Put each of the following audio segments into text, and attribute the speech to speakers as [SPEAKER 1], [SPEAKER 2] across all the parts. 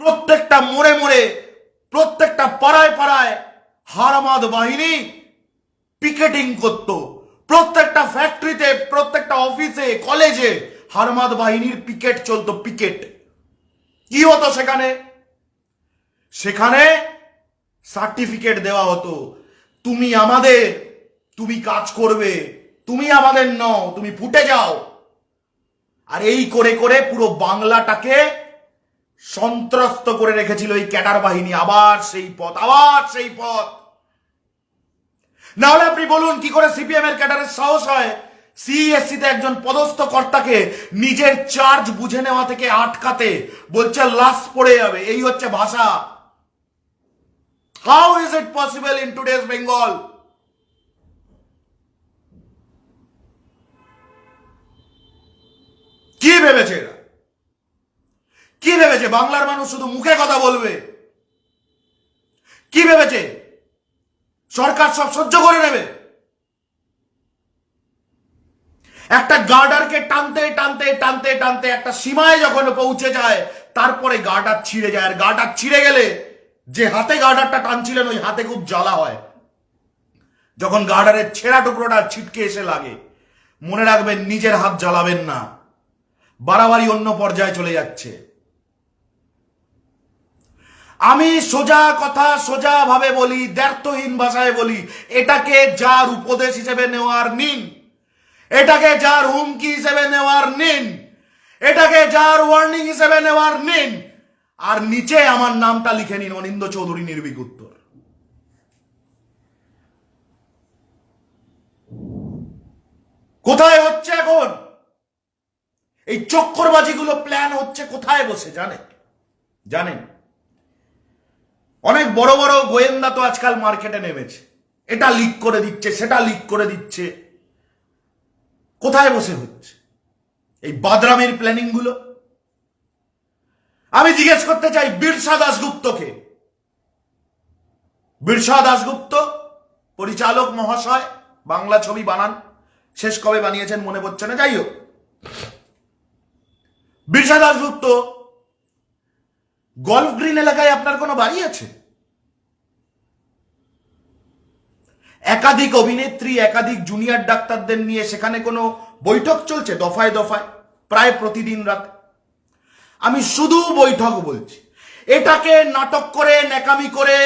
[SPEAKER 1] প্রত্যেকটা মোড়ে মোড়ে, প্রত্যেকটা পাড়ায় পাড়ায় হারামাদ বাহিনী পিকেটিং করত। প্রত্যেকটা ফ্যাক্টরিতে প্রত্যেকটা অফিসে কলেজে হারমাদ বাহিনীর পিকেট চলতো পিকেট কি হতো সেখানে? সেখানে সার্টিফিকেট দেওয়া হতো। তুমি আমাদের, তুমি কাজ করবে, তুমি আমাদের নও, তুমি ফুটে যাও। আর এই করে করে পুরো বাংলাটাকে সন্ত্রস্ত করে রেখেছিল এই ক্যাডার বাহিনী। আবার সেই পথ, আবার সেই পথ। নাহলে আপনি বলুন, কি করে সিপিএম এর ক্যাডারের সাহস হয়? সিএসসি তে একজন পদস্থ কর্তাকে নিজের চার্জ বুঝে নেওয়া থেকে আটকাতে বলছে, লাশ পড়ে যাবে। এই হচ্ছে ভাষা। How is it possible in today's Bengal কি ভেবেছে এরা? কি ভেবেছে? বাংলার মানুষ শুধু মুখে কথা বলবে? কি ভেবেছে? সরকার সব সহ্য করে নেবে? একটা গার্ডারকে টানতে টানতে টানতে টানতে একটা সীমায় যখন পৌঁছে যায়, তারপরে গার্ডার ছিঁড়ে যায়। আর গার্ডার ছিঁড়ে গেলে যে হাতে গার্ডারটা টানছিলেন, ওই হাতে খুব জ্বালা হয়। যখন গার্ডারের ছেঁড়া টুকরোটা ছিটকে এসে লাগে, মনে রাখবেন, নিজের হাত জ্বালাবেন না। বাড়াবাড়ি অন্য পর্যায়ে চলে যাচ্ছে। আমি সোজা কথা সোজা ভাবে বলি, দ্ব্যর্থহীন ভাষায় বলি, এটাকে যার উপদেশ হিসেবে নেওয়ার নিন। এটাকে যার হুমকি হিসেবে নেওয়ার নিন। এটাকে যার ওয়ার্নিং হিসেবে নেওয়ার নিন। আর নিচে আমার নামটা লিখে নিন, অনিন্দ চৌধুরী নির্বিক উত্তর। কোথায় হচ্ছে এখন? এই চক্করবাজিগুলো প্ল্যান হচ্ছে কোথায় বসে, জানেন? জানেন? অনেক বড় বড় গোয়েন্দা তো আজকাল মার্কেটে নেমেছে। এটা লিক করে দিচ্ছে, সেটা লিক করে দিচ্ছে। কোথায় বসে হচ্ছে? এই বাদরামের প্ল্যানিংগুলো? আমি জিজ্ঞেস করতে চাই বিরসা দাসগুপ্তকে বিরসা দাসগুপ্ত পরিচালক মহাশয়, বাংলা ছবি বানান। শেষ কবে বানিয়েছেন মনে পড়ছে না? যাই হোক। বিরসা দাসগুপ্ত গলফ গ্রিন এলাকায় আপনার কোনো বাড়ি আছে? একাধিক অভিনেত্রী, একাধিক জুনিয়র ডাক্তারদের নিয়ে সেখানে কোনো বৈঠক চলছে? দফায় দফায়, প্রায় প্রতিদিন রাত। আমি শুধু বৈঠক বলছি। এটাকে নাটক করে, ন্যাকামি করে,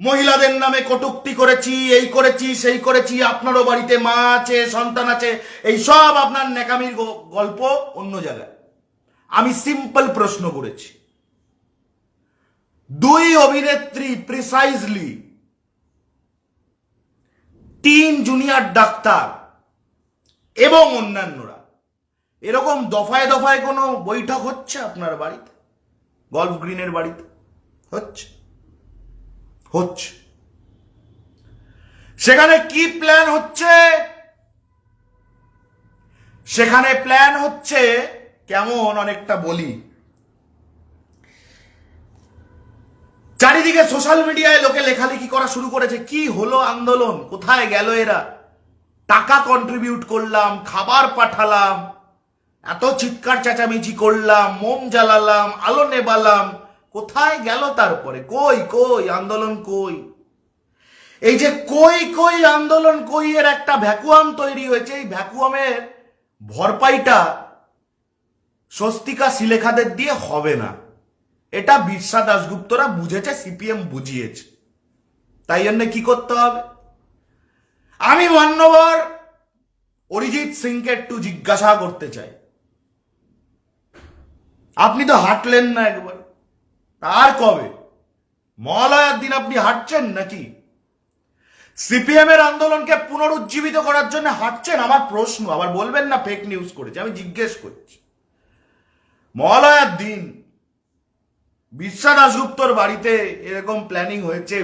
[SPEAKER 1] মহিলাদের নামে কটুক্তি করেছি, এই করেছি, সেই করেছি, আপনারও বাড়িতে মা আছে, সন্তান আছে, এই সব আপনার ন্যাকামির গল্প অন্য জায়গায়। আমি সিম্পল প্রশ্ন করেছি। দুই অভিনেত্রী প্রিসাইজলি তিন জুনিয়র ডাক্তার এবং অন্যান্যরা। এরকম দফায় দফায় কোনো বৈঠক হচ্ছে আপনার বাড়িতে? গল্ফ গ্রিনের বাড়িতে? হচ্ছে? হচ্ছে। সেখানে কি প্ল্যান হচ্ছে? সেখানে প্ল্যান হচ্ছে, কেমন অনেকটা বলি। চারিদিকে সোশ্যাল মিডিয়ায় লোকে লেখালেখি করা শুরু করেছে। কি হলো আন্দোলন? কোথায় গেল এরা? টাকা কন্ট্রিবিউট করলাম, খাবার পাঠালাম, এত চিৎকার চেঁচামেচি করলাম, মোম জ্বালালাম, আলো নেবালাম। কোথায় গেল তারপরে কই কই, আন্দোলন কই? এই যে কই কই, আন্দোলন কই এর একটা ভ্যাকুয়াম তৈরি হয়েছে, এই ভ্যাকুয়ামের ভরপাইটা স্বস্তিকা শিলেখাদের দিয়ে হবে না। এটা বিরসা দাসগুপ্তরা বুঝেছে, সিপিএম বুঝিয়েছে। তাই জন্য কি করতে হবে? আমি মান্যবর অরিজিৎ সিংকে একটু জিজ্ঞাসা করতে চাই। আপনি তো হাঁটলেন না একবার। আর কবে? মহালয়ার দিন আপনি হাঁটছেন নাকি? সিপিএম এর আন্দোলনকে পুনরুজ্জীবিত করার জন্য হাঁটছেন? আমার প্রশ্ন, আবার বলবেন না ফেক নিউজ করেছে, আমি জিজ্ঞেস করছি। মহালয়ার দিন বিরসা দাসগুপ্তর বাড়িতে এরকম প্ল্যানিং হয়েছে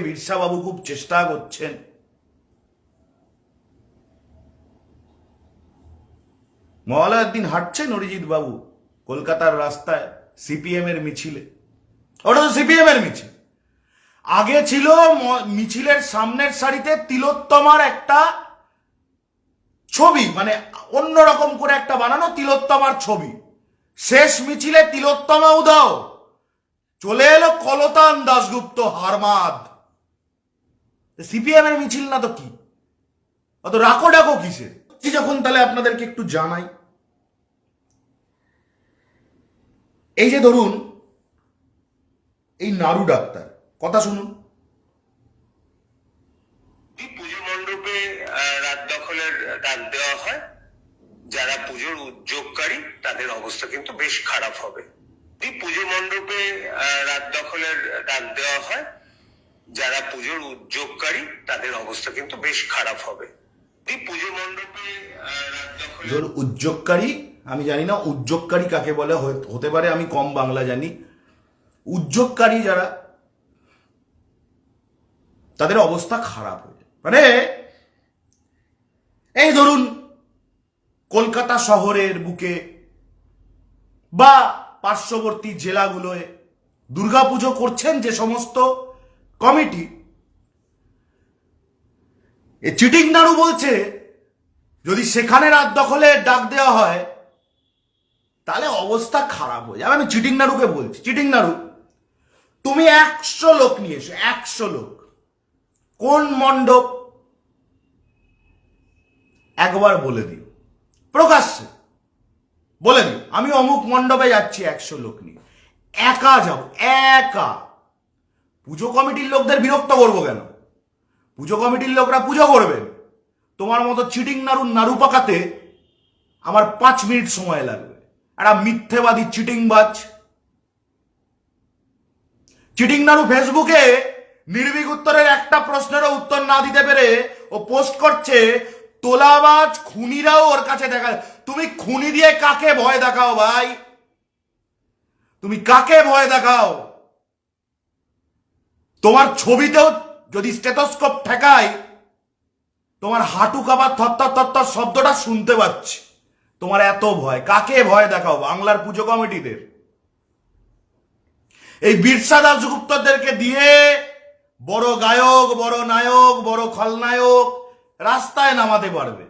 [SPEAKER 1] বাবু খুব চেষ্টা করছেন। মহালয়ার দিন হাঁটছেন অরিজিৎ বাবু কলকাতার রাস্তায় সিপিএম এর মিছিলে। ওটা তো সিপিএম এর মিছিল। আগে ছিল মিছিলের সামনের সারিতে তিলোত্তমার একটা ছবি মানে অন্যরকম করে একটা বানানো তিলোত্তমার ছবি। শেষ মিছিলে তিলোত্তমাও দাও। চলে এলো কলতান দাশগুপ্ত হারমাদ। সিপিএম এর মিছিল না তো কি? অত রাখো ডাকো কিসের যখন তাহলে আপনাদেরকে একটু জানাই। এই যে ধরুন, এই নারু ডাক্তার, কথা শুনুন।
[SPEAKER 2] পুজো মণ্ডপে রাত দখলের ডাক দেওয়া হয়। যারা পুজোর উদ্যোগকারী, তাদের অবস্থা কিন্তু বেশ খারাপ হবে। এই পুজো মণ্ডপে রাত দখলের ডাক দেওয়া হয়। যারা পুজোর উদ্যোগকারী, তাদের অবস্থা কিন্তু বেশ খারাপ হবে। পুজো মণ্ডপে রাত
[SPEAKER 1] উদ্যোগকারী, আমি জানি না উদ্যোগকারী কাকে বলে হতে পারে আমি কম বাংলা জানি। উদ্যোগকারী যারা, তাদের অবস্থা খারাপ হয়ে যায়। মানে এই ধরুন, কলকাতা শহরের বুকে বা পার্শ্ববর্তী জেলাগুলোয় দুর্গাপুজো করছেন যে সমস্ত কমিটি। এ চিটিং নাড়ু বলছে, যদি সেখানে রাত দখলে ডাক দেওয়া হয়, তাহলে অবস্থা খারাপ হয়ে যাবে। আমি চিটিং নাড়ুকে বলছি চিটিং নাড়ু তুমি একশো লোক নিয়ে এসো, একশো লোক। কোন মণ্ডপ? একবার বলে দিও। প্রকাশ্যে। বলে দিও, আমি অমুক মণ্ডপে যাচ্ছি একশো লোক নিয়ে। একা যাও, একা। পুজো কমিটির লোকদের বিরক্ত করব কেন? পুজো কমিটির লোকরা পুজো করবেন। তোমার মতো চিটিং নাড়ু নাড়ু পাকাতে আমার পাঁচ মিনিট সময় লাগবে। একটা মিথ্যেবাদী চিটিংবাজ। চিটিং নাড়ু ফেসবুকে নির্বিক উত্তরের একটা প্রশ্নেরও উত্তর না দিতে পেরে ও পোস্ট করছে তোলাবাজ খুনিরাও ওর কাছে দেখা তুমি খুনি দিয়ে কাকে ভয় দেখাও ভাই? তুমি কাকে ভয় দেখাও? তোমার ছবিতেও যদি স্টেথোস্কোপ ঠেকায়, তোমার হাঁটু কাবার থত্তর থত্তর শব্দটা শুনতে পাচ্ছি। তোমার এত ভয়, কাকে ভয় দেখাও? বাংলার পুজো কমিটিদের। এই বিরসা দাসগুপ্তদেরকে দিয়ে বড় গায়ক, বড় নায়ক, বড় খলনায়ক রাস্তায় নামাতে পারবে।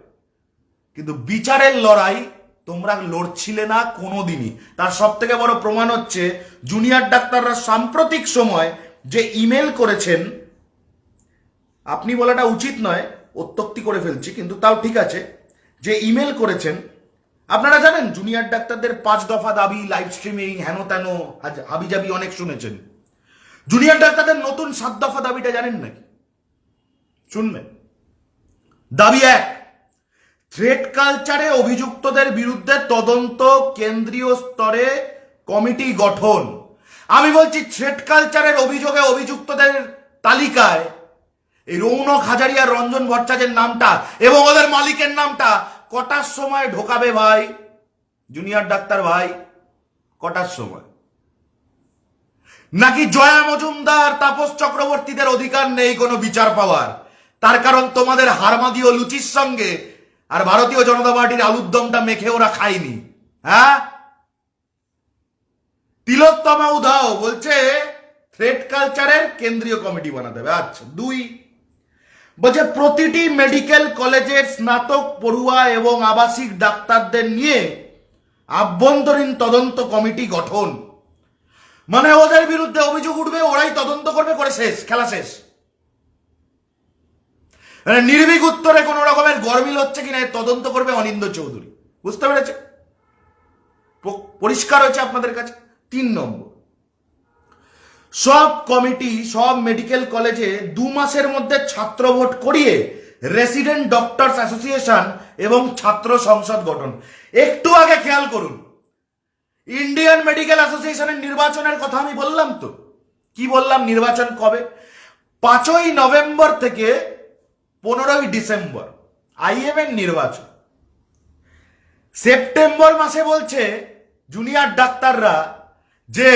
[SPEAKER 1] কিন্তু বিচারের লড়াই তোমরা লড়ছিলে না কোনোদিনই। তার সব থেকে বড় প্রমাণ হচ্ছে জুনিয়র ডাক্তাররা সাম্প্রতিক সময় যে ইমেল করেছেন, আপনি বলাটা উচিত নয়, অত্যক্তি করে ফেলছি, কিন্তু তাও ঠিক আছে। যে ইমেল করেছেন, আপনারা জানেন জুনিয়র ডাক্তারদের পাঁচ দফা দাবি লাইভ স্ট্রিমিং হেন তেন হাবিজাবি অনেক শুনেছেন। জুনিয়র ডাক্তারদের নতুন সাত দফা দাবিটা জানেন নাকি? শুনবেন। দাবি এক। থ্রেড কালচারে অভিযুক্তদের বিরুদ্ধে তদন্ত কেন্দ্রীয় স্তরে কমিটি গঠন। আমি বলছি থ্রেড কালচারের অভিযোগে অভিযুক্তদের তালিকায় এই রৌনক হাজারিয়া, রঞ্জন ভট্টাচার্যের নামটা এবং ওদের মালিকের নামটা কটার সময় ঢোকাবে ভাই? জুনিয়র ডাক্তার ভাই, কটার সময়? নাকি জয়া মজুমদার, তাপস চক্রবর্তীদের অধিকার নেই কোনো বিচার পাওয়ার? তার কারণ তোমাদের হারমাদি ও লুচির সঙ্গে আর ভারতীয় জনতা পার্টির আলুর দমটা মেখে ওরা খায়নি। হ্যাঁ? তিলোত্তমা উধাও বলছে থ্রেড কালচারের কেন্দ্রীয় কমিটি বানাতে হবে। আচ্ছা দুই। বলছে, প্রতিটি মেডিকেল কলেজের স্নাতক, পড়ুয়া এবং আবাসিক ডাক্তারদের নিয়ে আভ্যন্তরীণ তদন্ত কমিটি গঠন। মানে ওদের বিরুদ্ধে অভিযোগ উঠবে, ওরাই তদন্ত করবে, করে শেষ, খেলা শেষ। মানে নির্ভীক উত্তরে কোনো রকমের গরমিল হচ্ছে কিনা তদন্ত করবে অনিন্দ চৌধুরী। বুঝতে পেরেছে পরিষ্কার হয়েছে আপনাদের কাছে? তিন নম্বর। সব কমিটি, সব মেডিকেল কলেজে দু মাসের মধ্যে ছাত্র ভোট করিয়ে রেসিডেন্ট ডক্টরস অ্যাসোসিয়েশন এবং ছাত্র সংসদ গঠন। একটু আগে খেয়াল করুন, ইন্ডিয়ান মেডিকেল অ্যাসোসিয়েশনের নির্বাচনের কথা আমি বললাম তো। কি বললাম, নির্বাচন কবে? পাঁচই নভেম্বর থেকে পনেরোই ডিসেম্বর আইএমএর নির্বাচন। সেপ্টেম্বর মাসে বলছে জুনিয়র ডাক্তাররা যে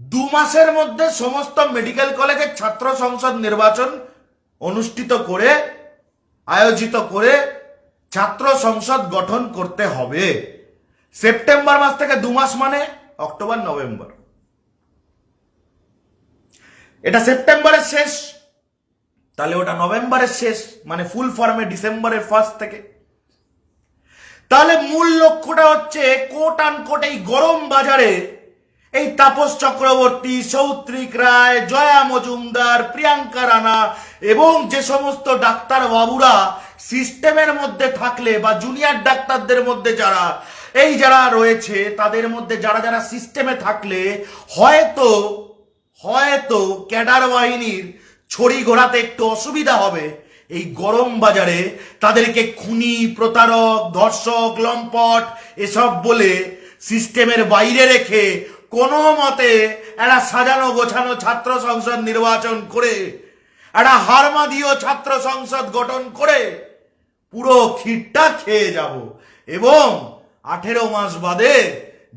[SPEAKER 1] দু মাসের মধ্যে সমস্ত মেডিকেল কলেজের ছাত্র সংসদ নির্বাচন অনুষ্ঠিত করে, আয়োজিত করে ছাত্র সংসদ গঠন করতে হবে। সেপ্টেম্বর মাস থেকে দু মাস মানে অক্টোবর, নভেম্বর। এটা সেপ্টেম্বরের শেষ তাহলে ওটা নভেম্বরের শেষ মানে ফুল ফর্মে ডিসেম্বরের ফার্স্ট থেকে। তাহলে মূল লক্ষ্যটা হচ্ছে কোট আন কোট এই গরম বাজারে এই তাপস চক্রবর্তী, সৌত্রিক রায়, জয়া মজুমদার, প্রিয়াঙ্কা রানা এবং যে সমস্ত ডাক্তার বাবুরা সিস্টেমের মধ্যে থাকলে বা জুনিয়র ডাক্তারদের মধ্যে যারা, এই যারা রয়েছে, তাদের মধ্যে যারা যারা সিস্টেমে থাকলে হয়তো হয়তো ক্যাডার বাহিনীর ছড়ি ঘোরাতে একটু অসুবিধা হবে। এই গরম বাজারে তাদেরকে খুনি, প্রতারক, ধর্ষক, লম্পট এসব বলে সিস্টেমের বাইরে রেখে কোনো মতে একটা সাজানো গোছানো ছাত্র সংসদ নির্বাচন করে একটা হারমাদীয় ছাত্র সংসদ গঠন করে, পুরো খিটটা খেয়ে যাব। এবং আঠেরো মাস বাদে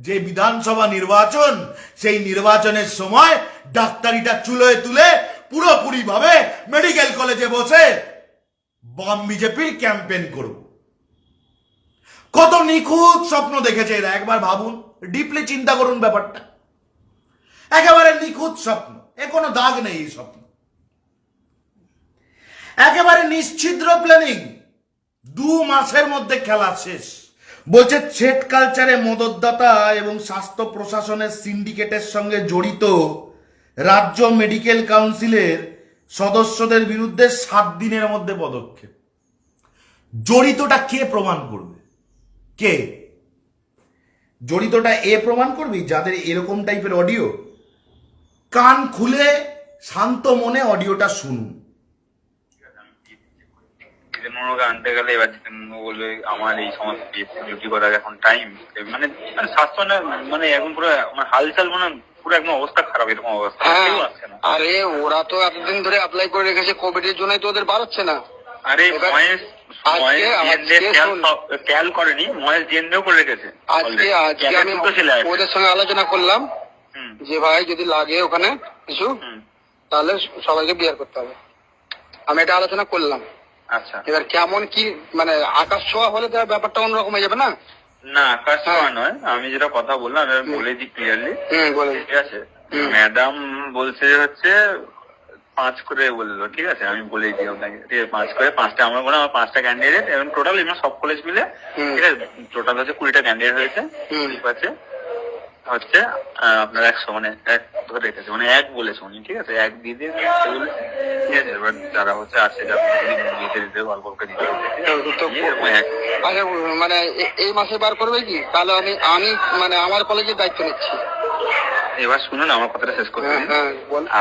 [SPEAKER 1] যে বিধানসভা নির্বাচন, সেই নির্বাচনের সময় ডাক্তারিটা চুলোয় তুলে পুরোপুরি ভাবে মেডিকেল কলেজে বসে বাম বিজেপির ক্যাম্পেন করব কত নিখুঁত স্বপ্ন দেখেছে এরা, একবার ভাবুন ডিপলি চিন্তা করুন ব্যাপারটা। একেবারে নিখুঁত স্বপ্ন এ কোনো দাগ নেই এই স্বপ্ন। একেবারে নিশ্চিদ্র প্ল্যানিং দু মাসের মধ্যে খেলা শেষ। বলছে ছেট কালচারে মদতদাতা এবং স্বাস্থ্য প্রশাসনের সিন্ডিকেটের সঙ্গে জড়িত রাজ্য মেডিকেল কাউন্সিলের সদস্যদের বিরুদ্ধে সাত দিনের মধ্যে পদক্ষেপ। জড়িতটা কে প্রমাণ করবে? কে? জড়িতটা এ প্রমাণ করবি? যাদের এরকম টাইপের অডিও। কান খুলে, শান্ত মনে অডিওটা শুনুন।
[SPEAKER 3] আনতে গেলে এবার আমার টাইম মানে মানে স্বাস্থ্য মানে মানে এখন পুরো মানে হালচাল মানে পুরো একদম অবস্থা খারাপ এরকম অবস্থা।
[SPEAKER 4] হ্যাঁ।
[SPEAKER 3] কেউ আসছে না।
[SPEAKER 4] আরে ওরা তো এতদিন ধরে অ্যাপ্লাই করে রেখেছে কোভিড এর জন্যই তো ওদের বাড়াচ্ছে না।
[SPEAKER 3] আরে মহেশ
[SPEAKER 4] আজকে
[SPEAKER 3] খেয়াল করেনি মহেশ জেনেও করে রেখেছে
[SPEAKER 4] আজকে আজকে আমি। ওদের সঙ্গে আলোচনা করলাম যে ভাই যদি লাগে ওখানে কিছু তাহলে সবাইকে বিয়ার করতে হবে। আমি এটা আলোচনা করলাম।
[SPEAKER 3] আচ্ছা।
[SPEAKER 4] এবার কেমন কি মানে আকাশ ছোঁয়া হলে তো ব্যাপারটা অন্যরকম হয়ে যাবে না?
[SPEAKER 3] না আকাশ
[SPEAKER 4] হ্যাঁ।
[SPEAKER 3] নয়। আমি যেটা কথা বললাম আমি বলে দিই ক্লিয়ারলি ঠিক আছে? ম্যাডাম বলছে হচ্ছে পাঁচ করে বলল ঠিক আছে? আমি বলে দিই আপনাকে। ঠিক আছে পাঁচ করে পাঁচটা আমার মনে আমার পাঁচটা ক্যান্ডিডেট এবং টোটাল এমনি সব কলেজ মিলে ঠিক আছে? টোটাল হচ্ছে কুড়িটা ক্যান্ডিডেট হয়েছে। ঠিক আছে? হচ্ছে আপনার একশো মানে এক ধরে রেখেছে মানে এক বলেছে উনি ঠিক আছে এক দিয়ে দিয়ে ঠিক আছে এবার যারা হচ্ছে যারা দিতে দিতে গল্প
[SPEAKER 4] আরে মানে এই মাসে বার করবে কি তাহলে আমি আমি মানে আমার কলেজের দায়িত্ব নিচ্ছি
[SPEAKER 3] এবার শুনুন আমার কথাটা শেষ করতে
[SPEAKER 4] হ্যাঁ হ্যাঁ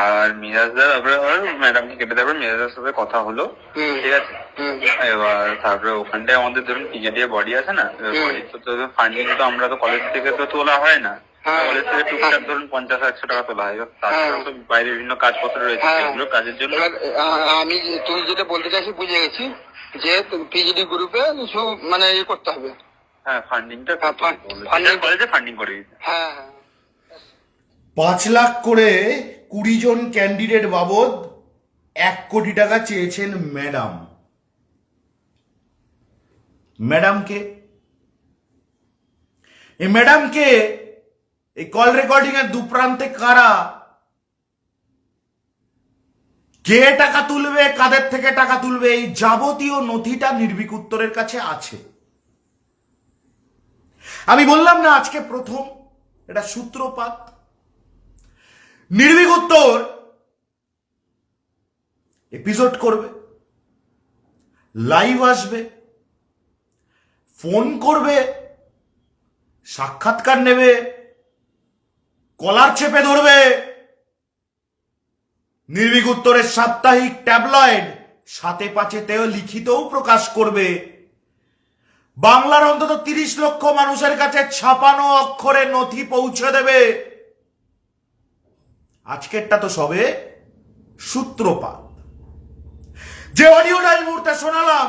[SPEAKER 3] আর মিরাজদার তারপরে ম্যাডামকে কেটে দেবে মিরাজদার সাথে কথা হলো ঠিক আছে এবার তারপরে ওখানটায় আমাদের ধরুন পিজেডিএ বডি আছে না বডি তো ফান্ডিং তো আমরা তো কলেজ থেকে তো তোলা হয় না
[SPEAKER 4] হ্যাঁ।
[SPEAKER 3] কলেজ থেকে টুকটাক ধরুন পঞ্চাশ একশো টাকা তোলা হয়। তাছাড়াও
[SPEAKER 4] হ্যাঁ।
[SPEAKER 3] তো বাইরে বিভিন্ন কাজপত্র রয়েছে। সেগুলো কাজের জন্য।
[SPEAKER 4] এবার আমি যেটা বলতে চাইছি বুঝে গেছি যে পিজিডি গ্রুপে কিছু মানে ইয়ে করতে হবে।
[SPEAKER 3] হ্যাঁ ফান্ডিংটা কলেজে ফান্ডিং করে
[SPEAKER 4] হ্যাঁ হ্যাঁ।
[SPEAKER 1] পাঁচ লাখ করে কুড়ি জন ক্যান্ডিডেট বাবদ এক কোটি টাকা চেয়েছেন ম্যাডাম ম্যাডামকে এই ম্যাডামকে এই কল রেকর্ডিং এর দুপ্রান্তে কারা? কে টাকা তুলবে, কাদের থেকে টাকা তুলবে, এই যাবতীয় নথিটা নির্ভীক উত্তরের কাছে আছে। আমি বললাম না আজকে প্রথম, এটা সূত্রপাত। নির্ভীক উত্তর এপিসোড করবে লাইভ আসবে ফোন করবে, সাক্ষাৎকার নেবে কলার চেপে ধরবে। নির্ভীক উত্তরের সাপ্তাহিক ট্যাবলয়েড সাথে পাচেতেও লিখিতও প্রকাশ করবে। বাংলার অন্তত তিরিশ লক্ষ মানুষের কাছে ছাপানো অক্ষরে নথি পৌঁছে দেবে। আজকেরটা তো সবে সূত্রপাত। যে অডিওটা এই মুহূর্তে শোনালাম,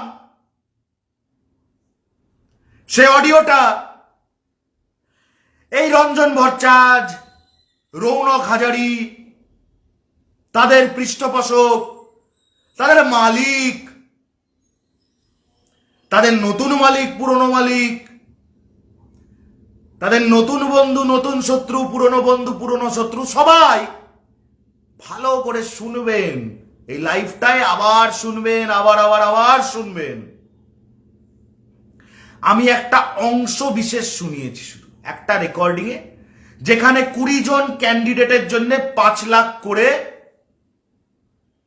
[SPEAKER 1] সে অডিওটা এই রঞ্জন ভট্টাচার্য রৌনক হাজারি, তাদের পৃষ্ঠপোষক, তাদের মালিক, তাদের নতুন মালিক, পুরনো মালিক, তাদের নতুন বন্ধু, নতুন শত্রু, পুরনো বন্ধু, পুরনো শত্রু, সবাই ভালো করে শুনবেন। এই লাইফটাই আবার শুনবেন, আবার আবার আবার শুনবেন। আমি একটা অংশ বিশেষ শুনিয়েছি শুধু, একটা রেকর্ডিং এ যেখানে কুড়ি জন ক্যান্ডিডেটের জন্য পাঁচ লাখ করে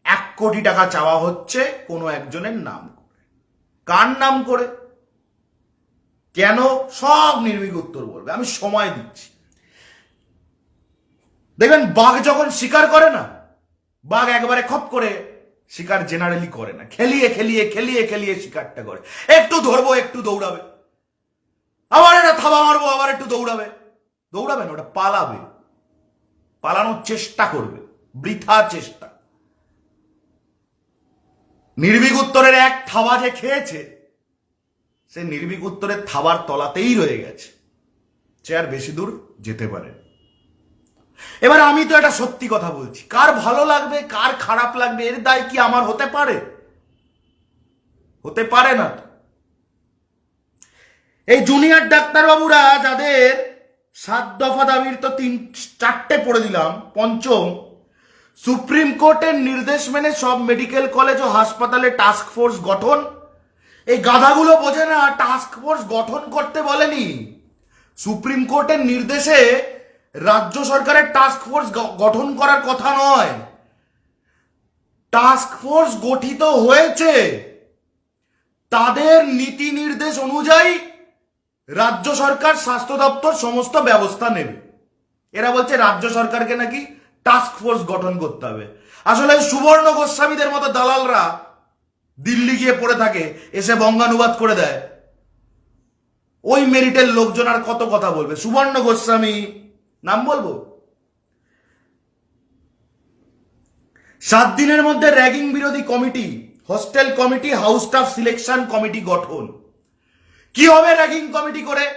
[SPEAKER 1] এক কোটি টাকা চাওয়া হচ্ছে কোনো একজনের নাম করে। কার নাম করে? কেন? সব নির্ভীক উত্তর বলবে। আমি সময় দিচ্ছি। দেখবেন, বাঘ যখন শিকার করে না, বাঘ একবারে খপ করে, শিকার জেনারেলি করে না। খেলিয়ে খেলিয়ে খেলিয়ে খেলিয়ে শিকারটা করে। একটু ধরবো, একটু দৌড়াবে। আবার এটা থাবা মারবো, আবার একটু দৌড়াবে। দৌড়াবে না ওটা পালাবে। পালানোর চেষ্টা করবে, বৃথা চেষ্টা। নির্ভীক উত্তরের এক থাবা যে খেয়েছে, সে নির্ভীক উত্তরের থাবার তলাতেই রয়ে গেছে। সে আর বেশি দূর যেতে পারে এবার আমি তো এটা সত্যি কথা বলছি, কার ভালো লাগবে, কার খারাপ লাগবে, এর দায় কি আমার হতে পারে? হতে পারে না এই জুনিয়র ডাক্তারবাবুরা যাদের সাত দফা দাবির তো তিন, চারটে পড়ে দিলাম, পঞ্চম। সুপ্রিম কোর্টের নির্দেশ মেনে সব মেডিকেল কলেজ ও হাসপাতালে টাস্ক ফোর্স গঠন। এই গাধাগুলো বোঝে না টাস্ক ফোর্স গঠন করতে বলেনি। সুপ্রিম কোর্টের নির্দেশে রাজ্য সরকারের টাস্ক ফোর্স গঠন করার কথা নয়। টাস্ক ফোর্স গঠিত হয়েছে। তাদের নীতি নির্দেশ অনুযায়ী রাজ্য সরকার স্বাস্থ্য দপ্তর সমস্ত ব্যবস্থা নেবে। এরা বলছে রাজ্য সরকারকে নাকি টাস্ক ফোর্স গঠন করতে হবে। আসলে সুবর্ণ গোস্বামীদের মতো দালালরা দিল্লি গিয়ে পড়ে থাকে, এসে বঙ্গানুবাদ করে দেয়। ওই মেরিটের লোকজন আর কত কথা বলবে? সুবর্ণ গোস্বামী, নাম বলব? সাত দিনের মধ্যে র্যাগিং বিরোধী committee hostel committee house staff selection committee গঠন। কি হবে র্যাগিং কমিটি করে?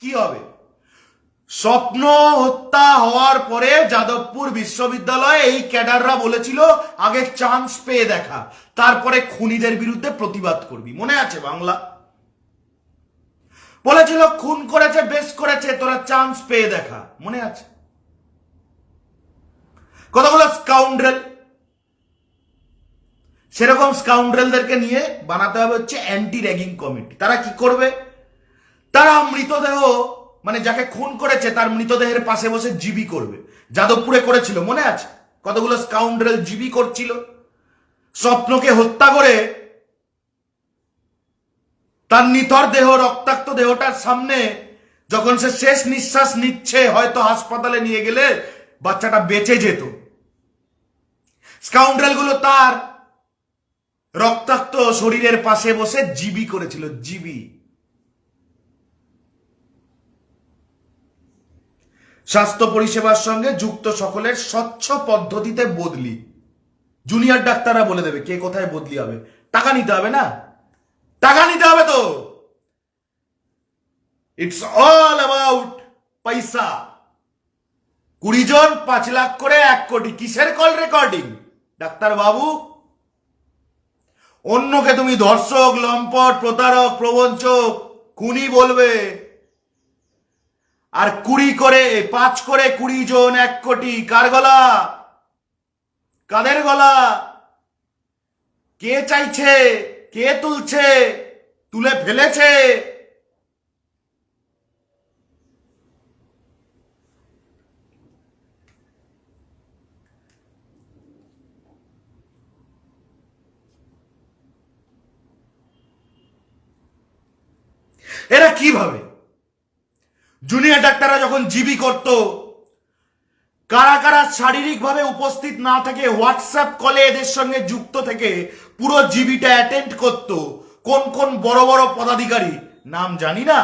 [SPEAKER 1] কি হবে? স্বপ্ন হত্যা হওয়ার পরে যাদবপুর বিশ্ববিদ্যালয়ে এই ক্যাডাররা বলেছিল, আগে চান্স পেয়ে দেখা। তারপরে খুনিদের বিরুদ্ধে প্রতিবাদ করবি। মনে আছে বাংলা? বলেছিল, খুন করেছে, বেশ করেছে, তোরা চান্স পেয়ে দেখা। মনে আছে? কথা কতগুলো স্কাউন্ড্রেল সেরকম স্কাউন্ড্রেলদেরকে নিয়ে বানাতে হবে হচ্ছে অ্যান্টি র্যাগিং কমিটি তারা কি করবে? তারা মৃতদেহ মানে যাকে খুন করেছে, তার মৃতদেহের পাশে বসে জিবি করবে। যাদবপুরে করেছিল, মনে আছে? কতগুলো স্কাউন্ড্রেল জিবি করছিল। স্বপ্নকে হত্যা করে তার নিথর দেহ, রক্তাক্ত দেহটার সামনে যখন সে শেষ নিঃশ্বাস নিচ্ছে, হয়তো হাসপাতালে নিয়ে গেলে বাচ্চাটা বেঁচে যেত। স্কাউন্ড্রেলগুলো তার রক্তাক্ত শরীরের পাশে বসে জিবি করেছিল, জিবি। স্বাস্থ্য পরিষেবার সঙ্গে যুক্ত সকলের স্বচ্ছ পদ্ধতিতে বদলি। জুনিয়র ডাক্তাররা বলে দেবে, কে কোথায় বদলি হবে? টাকা নিতে হবে না? টাকা নিতে হবে তো? ইটস অল অ্যাবাউট পয়সা। কুড়ি জন পাঁচ লাখ করে এক কোটি, কিসের কল রেকর্ডিং ডাক্তার বাবু অন্যকে তুমি দর্শক, লম্পট, প্রতারক, প্রবঞ্চক, খুনি বলবে। আর কুড়ি করে পাঁচ করে কুড়ি জন এক কোটি, কার গলা? কাদের গলা? কে চাইছে? কে তুলছে? তুলে ফেলেছে? এরা কীভাবে? জুনিয়র ডাক্তাররা যখন জিবি করত, কারা কারা শারীরিকভাবে উপস্থিত না থেকে হোয়াটসঅ্যাপ কলে এদের সঙ্গে যুক্ত থেকে পুরো জিবিটা অ্যাটেন্ড করত, কোন কোন বড় বড় পদাধিকারী, নাম জানি না।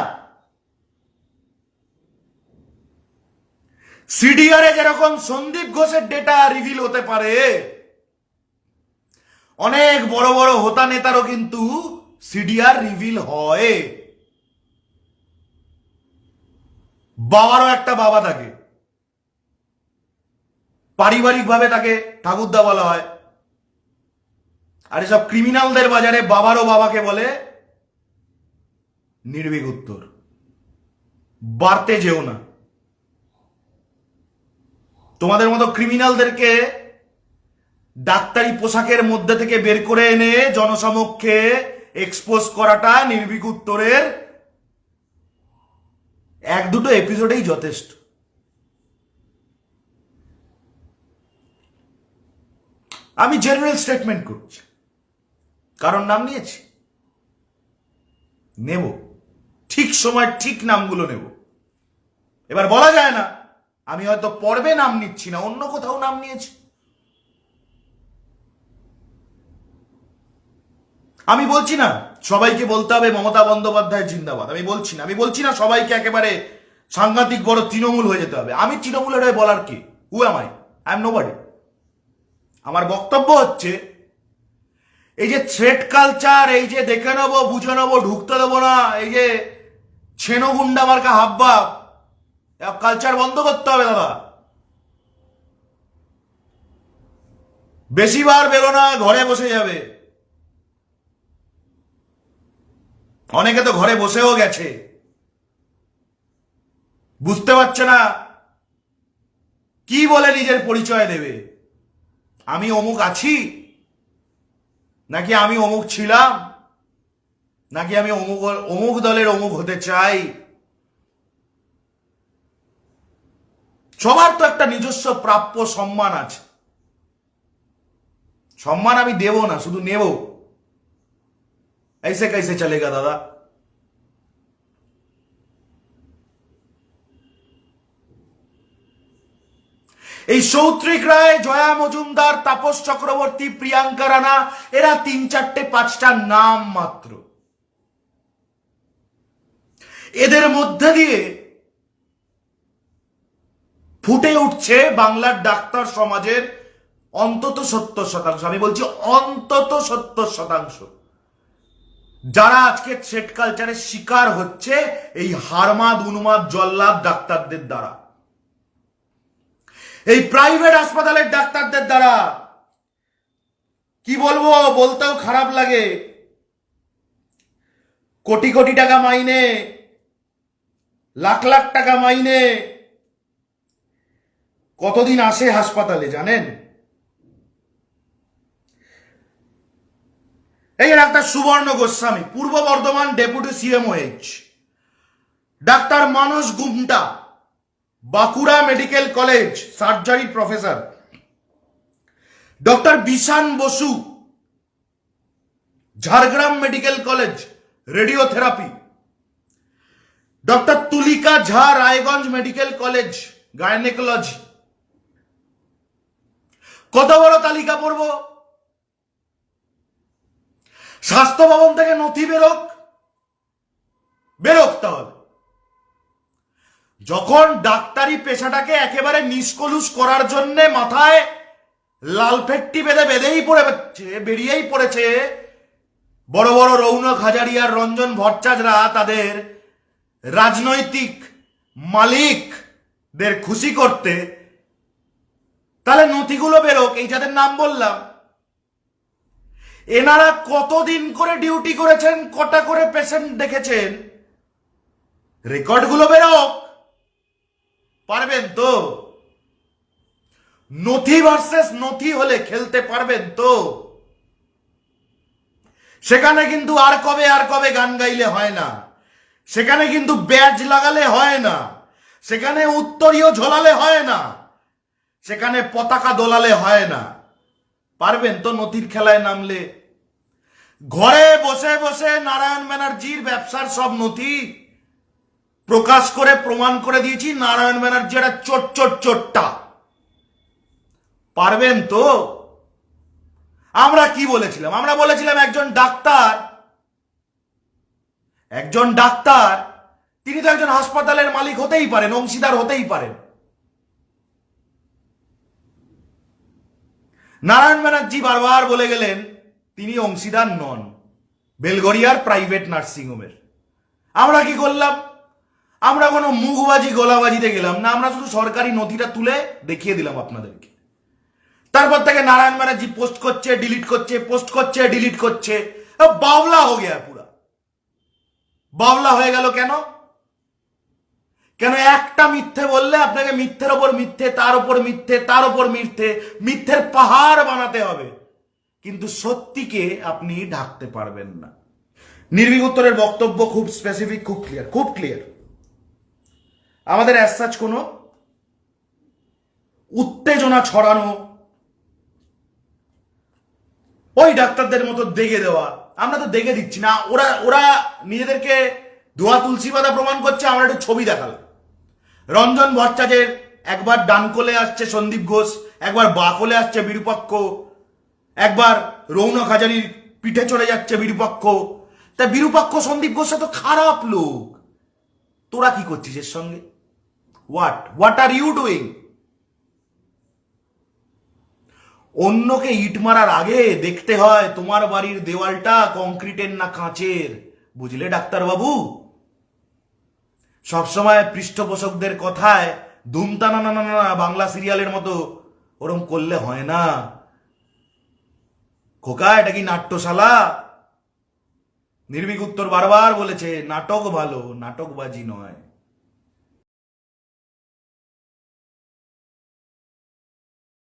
[SPEAKER 1] সিডিআর যেরকম সন্দীপ ঘোষের ডেটা রিভিল হতে পারে, অনেক বড় বড় হোতা নেতারও কিন্তু সিডিআর রিভিল হয়। বাবারও একটা বাবা থাকে। পারিবারিকভাবে তাকে ঠাকুরদা বলা হয়। আর এসব ক্রিমিনালদের বাজারে বাবারও বাবাকে বলে নির্ভীক উত্তর। বাড়তে যেও না। তোমাদের মতো ক্রিমিনালদেরকে ডাক্তারি পোশাকের মধ্যে থেকে বের করে এনে জনসমক্ষে এক্সপোজ করাটা নির্ভীক উত্তরের এক দুটো এপিসোডেই যথেষ্ট। আমি জেনারেল স্টেটমেন্ট করছি। কারণ নাম নিয়েছি। নেব। ঠিক সময় ঠিক নামগুলো নেব। এবার বলা যায় না, আমি হয়তো পর্বে নাম নিচ্ছি না, অন্য কোথাও নাম নিয়েছি। আমি বলছি না, সবাইকে বলতে হবে মমতা বন্দ্যোপাধ্যায় জিন্দাবাদ। আমি বলছি না, আমি বলছি না সবাইকে একেবারে সাংঘাতিক বড় তৃণমূল হয়ে যেতে হবে। আমি তৃণমূলের হয়ে বলার কি? Who am I I am nobody আমার বক্তব্য হচ্ছে, এই যে থ্রেড কালচার এই যে দেখে নেব, বুঝে নেব, ঢুকতে দেবো না, এই যে ছেনো গুন্ডা মার্কা হাব্বা কালচার বন্ধ করতে হবে দাদা। বেশিবার বেরো না ঘরে বসে যাবে। অনেকে তো ঘরে বসেও গেছে। বুঝতে পারছে না, কি বলে নিজের পরিচয় দেবে? আমি অমুক আছি? নাকি আমি অমুক ছিলাম? নাকি আমি অমুক অমুক দলের অমুক হতে চাই? সবার তো একটা নিজস্ব প্রাপ্য সম্মান আছে। সম্মান আমি দেব না, শুধু নেব। ऐसे कैसे चलेगा दादा এই সৌত্রিক রায় জয়া মজুমদার তাপস চক্রবর্তী প্রিয়াঙ্কা রানা এরা তিন চারটে পাঁচটা নাম মাত্র এদের মধ্যে দিয়ে ফুটে উঠছে বাংলার ডাক্তার সমাজের অন্তত সত্তর শতাংশ আমি বলছি অন্তত সত্তর শতাংশ যারা আজকে থ্রেড কালচারের শিকার হচ্ছে, এই হারমাদ, উন্মাদ, জল্লাদ ডাক্তারদের দ্বারা। এই প্রাইভেট হাসপাতালের ডাক্তারদের দ্বারা। কি বলব? বলতেও খারাপ লাগে। কোটি কোটি টাকা মাইনে, লাখ লাখ টাকা মাইনে। কতদিন আসে হাসপাতালে, জানেন? এই doctor Subarna Goswami, Purba Bardhaman deputy CMOH doctor Manas Gumta Bankura medical college, surgery professor. Doctor Bishan Basu, Jhargram medical college, radiotherapy. Doctor Tulika Jha, Raiganj medical college, gynaecology. কত বড় তালিকা পড়ব? স্বাস্থ্য ভবন থেকে নথি বেরোক। বেরোক তাহলে। যখন ডাক্তারি পেশাটাকে একেবারে নিষ্কলুষ করার জন্য মাথায় লাল ফেটটি বেঁধে বেঁধেই পড়ে বেরিয়েই পড়েছে, বড় বড় রৌনক হাজারিয়ার, রঞ্জন ভট্টাচার্যরা তাদের রাজনৈতিক মালিকদের খুশি করতে, তাহলে নথিগুলো বেরোক, এই যাদের নাম বললাম। এনারা কতদিন করে ডিউটি করেছেন, কটা করে পেশেন্ট দেখেছেন? রেকর্ডগুলো বেরোক। পারবেন তো? নথি ভার্সেস নথি হলে খেলতে পারবেন তো? সেখানে কিন্তু আর কবে আর কবে গান গাইলে হয় না। সেখানে কিন্তু ব্যাজ লাগালে হয় না। সেখানে উত্তরীয় ঝোলালে হয় না। সেখানে পতাকা দোলালে হয় না। পারবেন তো নথির খেলায় নামলে? ঘরে বসে বসে নারায়ণ ব্যানার্জির ব্যবসার সব নথি প্রকাশ করে, প্রমাণ করে দিয়েছি, নারায়ণ ব্যানার্জি একটা চোট চোট, চোটটা। পারবেন তো? আমরা কি বলেছিলাম? আমরা বলেছিলাম একজন ডাক্তার একজন ডাক্তার, তিনি তো একজন হাসপাতালের মালিক হতেই পারেন, অংশীদার হতেই পারেন। নারায়ণ ব্যানার্জি বারবার বলে গেলেন, তিনি অংশীদার নন। বেলগড়িয়ার প্রাইভেট নার্সিংহোমের আমরা কি করলাম? আমরা কোনো মুখবাজি, গোলাবাজিতে গেলাম না, আমরা শুধু সরকারি নথিটা তুলে দেখিয়ে দিলাম আপনাদেরকে। তারপর থেকে নারায়ণ ব্যানার্জি পোস্ট করছে ডিলিট করছে পোস্ট করছে ডিলিট করছে। বাবলা হয়ে গেয়া পুরা। বাবলা হয়ে গেল কেন? কেন একটা মিথ্যে বললে আপনাকে মিথ্যের ওপর মিথ্যে, তার ওপর মিথ্যে, তার ওপর মিথ্যে, মিথ্যের পাহাড় বানাতে হবে। কিন্তু সত্যিকে আপনি ঢাকতে পারবেন না। নির্ভীক উত্তরের বক্তব্য খুব স্পেসিফিক খুব ক্লিয়ার খুব ক্লিয়ার আমাদের অ্যাজ কোনো উত্তেজনা ছড়ানো, ওই ডাক্তারদের মতো দেখে দেওয়া, আমরা তো দেখে দিচ্ছি না, ওরা ওরা নিজেদেরকে ধোয়া তুলসী পাতা প্রমাণ করছে, আমরা একটু ছবি দেখাল রঞ্জন ভট্টাচার্যের একবার ডান কোলে আসছে সন্দীপ ঘোষ, একবার বা কোলে আসছে বিরূপক্ষ একবার রৌনক হাজারির পিঠে চলে যাচ্ছে বিরূপক্ষ। তা বিরূপক্ষ সন্দীপ ঘোষ তো খারাপ লোক। তোরা কি করছিস এর সঙ্গে? What what are you doing অন্যকে ইট মারার আগে দেখতে হয় তোমার বাড়ির দেওয়ালটা কংক্রিটের না কাঁচের। বুঝলে ডাক্তারবাবু? সবসময় পৃষ্ঠপোষকদের কথায় ধুমতানা না না না বাংলা সিরিয়ালের মতো ওরম করলে হয় না। খোকা এটা কি নাট্যশালা? নির্বিক উত্তর বারবার বলেছে নাটক ভালো নাটকবাজি নয়।